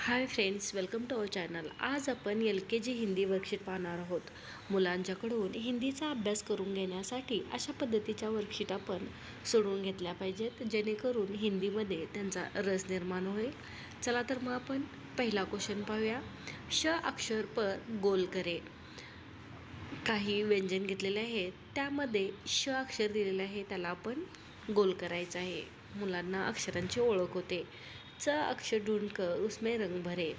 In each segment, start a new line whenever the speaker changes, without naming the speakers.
Hi friends welcome to our channel. आज आपण L K G Hindi worksheet पाहणार आहोत. मुलांच्याकडून हिंदीचा अभ्यास करून घेण्यासाठी अशा पद्धतीच्या वर्कशीट आपण सोडवून घेतल्या पाहिजेत जेणेकरून हिंदीमध्ये त्यांचा रस निर्माण होईल. चला तर मग आपण पहिला क्वेश्चन पाहूया. श अक्षर पर गोल करे. काही व्यंजन घेतलेले आहेत. त्यामध्ये श अक्षर दिलेलं आहे त्याला आपण गोल करायचं आहे. मुलांना अक्षरांची ओळख होते. च अक्षर ढूंढकर उसमे रंग भरे.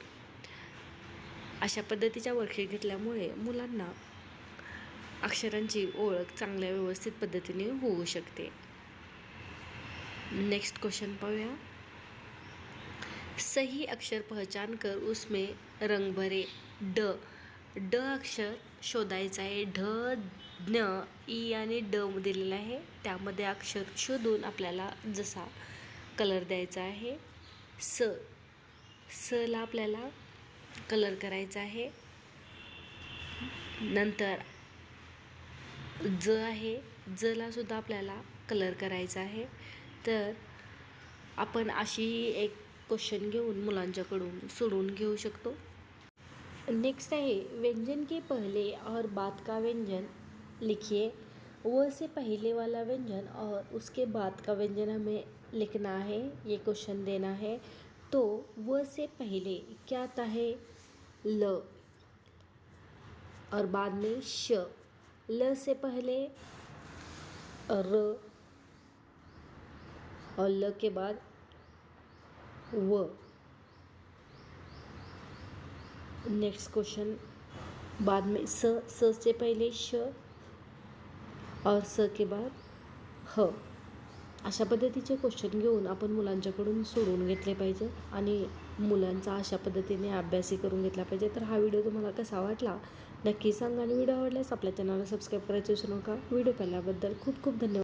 अशा पद्धतीच्या वर्कशीट घेतल्यामुळे मुलांना अक्षरांची ओळख चांगल्या व्यवस्थित पद्धतीने होऊ शकते. नेक्स्ट क्वेश्चन पाहूया. सही अक्षर पहचान कर उसमे रंग भरे. ड. ड अक्षर शोधायचं आहे. ढ ज्ञ ई आणि ड दिलेलं आहे. त्यामध्ये अक्षर शोधून आपल्याला जसा कलर द्यायचा आहे. स सला आपल्याला कलर करायचा आहे. नंतर ज आहे. जला सुद्धा आपल्याला कलर करायचा आहे. तर आपण अशी एक क्वेश्चन घेऊन मुलांच्याकडून सोडवून घेऊ शकतो. नेक्स्ट आहे व्यंजन के पहले और बाद का व्यंजन? लिखिए। व से पहले वाला व्यंजन और उसके बाद का व्यंजन हमें लिखना है, ये क्वेश्चन देना है। तो व से पहले क्या आता है? ल और बाद में श। ल से पहले र और ल के बाद व। नेक्स्ट क्वेश्चन बाद में स स से पहले श। और स के बाद ह. अशा पद्धतीचे क्वेश्चन घेऊन आपण मुलांच्याकडून सोडवून घेतले पाहिजे आणि मुलांचा अशा पद्धतीने अभ्यासही करून घेतला पाहिजे. तर हा व्हिडिओ तुम्हाला कसा वाटला? नक्की सांगा आणि व्हिडिओ आवडल्यास आपल्या चॅनलला सबस्क्राईब करायचं विसरू नका. व्हिडिओ पाहिल्याबद्दल खूप खूप धन्यवाद.